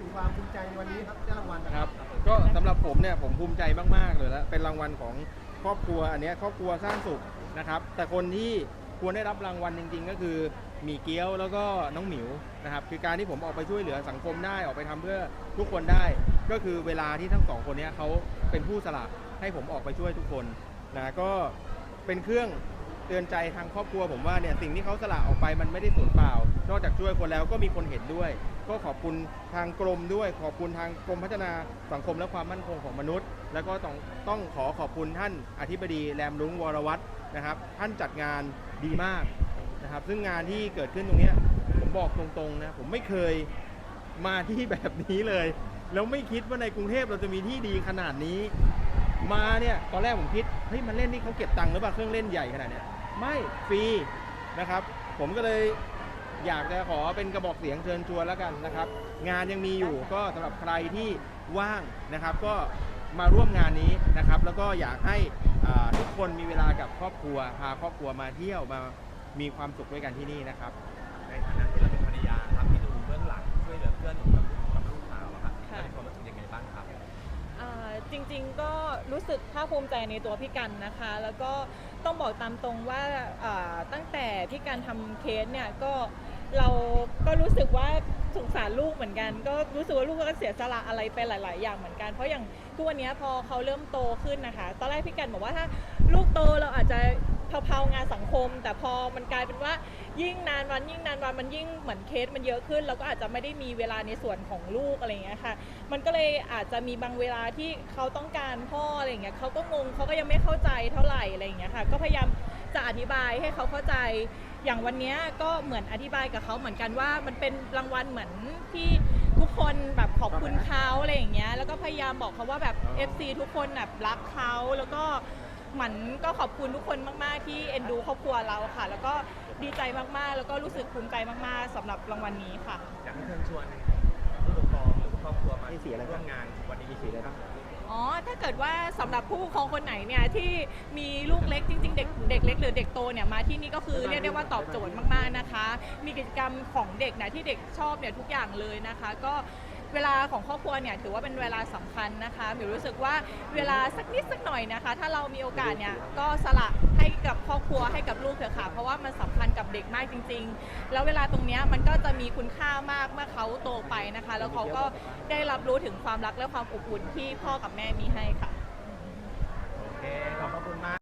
ครับขอให้ถึงความภูมิใจในวันนี้ครับได้รางวัลนะครับ ก็สำหรับผมเนี่ยผมภูมิใจมาก ๆ เลยแล้วเป็นรางวัลของครอบครัวอันเนี้ยครอบครัวสร้างสุขนะครับ แต่คนที่ควรได้รับรางวัลจริง ๆ ก็คือหมีเกี๊ยวแล้วก็น้องหมิวนะครับ คือการที่ผมออกไปช่วยเหลือสังคมได้ออกไปทำเพื่อทุกคนได้ ก็คือเวลาที่ทั้งสองคนเนี้ยเขาเป็นผู้สละให้ผมออกไปช่วยทุกคนนะก็เป็นเครื่องเตือนใจทางครอบครัวผมว่าเนี่ยสิ่งที่เขาสละออกไปมันไม่ได้สูญเปล่า นอกจากช่วยคนแล้วก็มีคนเห็นด้วย ก็ขอบคุณทางกรมด้วย ขอบคุณทางกรมพัฒนาสังคมและความมั่นคงของมนุษย์ แล้วก็ต้องต้องขอขอบคุณท่านอธิบดีแรมลุงวรวัตรนะครับ ท่านจัดงานดีมากนะครับ ซึ่งงานที่เกิดขึ้นตรงนี้ผมบอกตรงๆนะผมไม่เคยมาที่แบบนี้เลย แล้วไม่คิดว่าในกรุงเทพเราจะมีที่ดีขนาดนี้ มาเนี่ยตอนแรกผมคิดเฮ้ยมันเล่นนี่เขาเก็บตังค์หรือเปล่าเครื่องเล่นใหญ่ขนาดเนี้ยไม่ฟรีนะครับ ผมก็เลย อยากจะขอเป็นกระบอกเสียงเชิญชวนแล้วกันนะครับ งานยังมีอยู่ก็สำหรับใครที่ว่างนะครับ ก็มาร่วมงานนี้นะครับ แล้วก็อยากให้อ่าทุกคนมีเวลากับครอบครัวพาครอบครัวมาเที่ยวมามีความสุขด้วยกันที่นี่นะครับ จริงๆก็รู้สึกภาคภูมิใจในตัวพี่กันนะคะ แล้วก็ต้องบอกตามตรงว่าอ่าตั้งแต่พี่กันทำเคสเนี่ยก็เราก็รู้สึกว่าสงสารลูกเหมือนกัน ก็รู้สึกว่าลูกก็เสียสละอะไรไปหลาย ๆ อย่างเหมือนกัน เพราะอย่างทุกวันนี้พอเขาเริ่มโตขึ้นนะคะ ตอนแรกพี่กันบอกว่าถ้าลูกโตเราอาจจะ เผาๆงานสังคม แต่พอมันกลายเป็นว่ายิ่งนานวันยิ่งนานวันมันยิ่งเหมือนเคสมันเยอะขึ้นเราก็อาจจะไม่ได้มีเวลาในส่วนของลูกอะไรอย่างเงี้ยค่ะ มันก็เลยอาจจะมีบางเวลาที่เขาต้องการพ่ออะไรอย่างเงี้ยเขาก็งงเขาก็ยังไม่เข้าใจเท่าไหร่อะไรอย่างเงี้ยค่ะ ก็พยายามจะอธิบายให้เขาเข้าใจ อย่างวันเนี้ยก็เหมือนอธิบายกับเขาเหมือนกันว่ามันเป็นรางวัลเหมือนที่ทุกคนแบบขอบคุณเขาอะไรอย่างเงี้ย แล้วก็พยายามบอกเขาว่าแบบ FC ทุกคนแบบรักเขาแล้วก็ หมือนก็ขอบคุณทุกคนมาก ๆ ที่เอ็นดูครอบครัวเราค่ะ แล้วก็ดีใจมาก ๆ แล้วก็รู้สึกภูมิใจมาก ๆสำหรับรางวัลนี้ค่ะ อยากให้เชิญชวนผู้ปกครองหรือครอบครัวมานี่สีอะไรครับร่วมงานวันนี้มีสีอะไรบ้างอ๋อ ถ้าเกิดว่าสำหรับผู้ปกครองคนไหนเนี่ยที่มีลูกเล็กจริง ๆ เด็กเด็กเล็กหรือเด็กโตเนี่ยมาที่นี่ก็คือเรียกได้ว่าตอบโจทย์มาก ๆ นะคะ มีกิจกรรมของเด็กนะที่เด็กชอบเนี่ยทุกอย่างเลยนะคะ ก็ เวลาของครอบครัวเนี่ยถือว่าเป็นเวลาสำคัญนะคะหมิวรู้สึกว่าเวลาสักนิดสักหน่อยนะคะ ถ้าเรามีโอกาสเนี่ยก็สละให้กับครอบครัวให้กับลูกเถอะค่ะ เพราะว่ามันสำคัญกับเด็กมากจริง ๆ แล้วเวลาตรงนี้มันก็จะมีคุณค่ามากเมื่อเขาโตไปนะคะ แล้วเขาก็ได้รับรู้ถึงความรักและความอบอุ่นที่พ่อกับแม่มีให้ค่ะ โอเค ขอบพระคุณมาก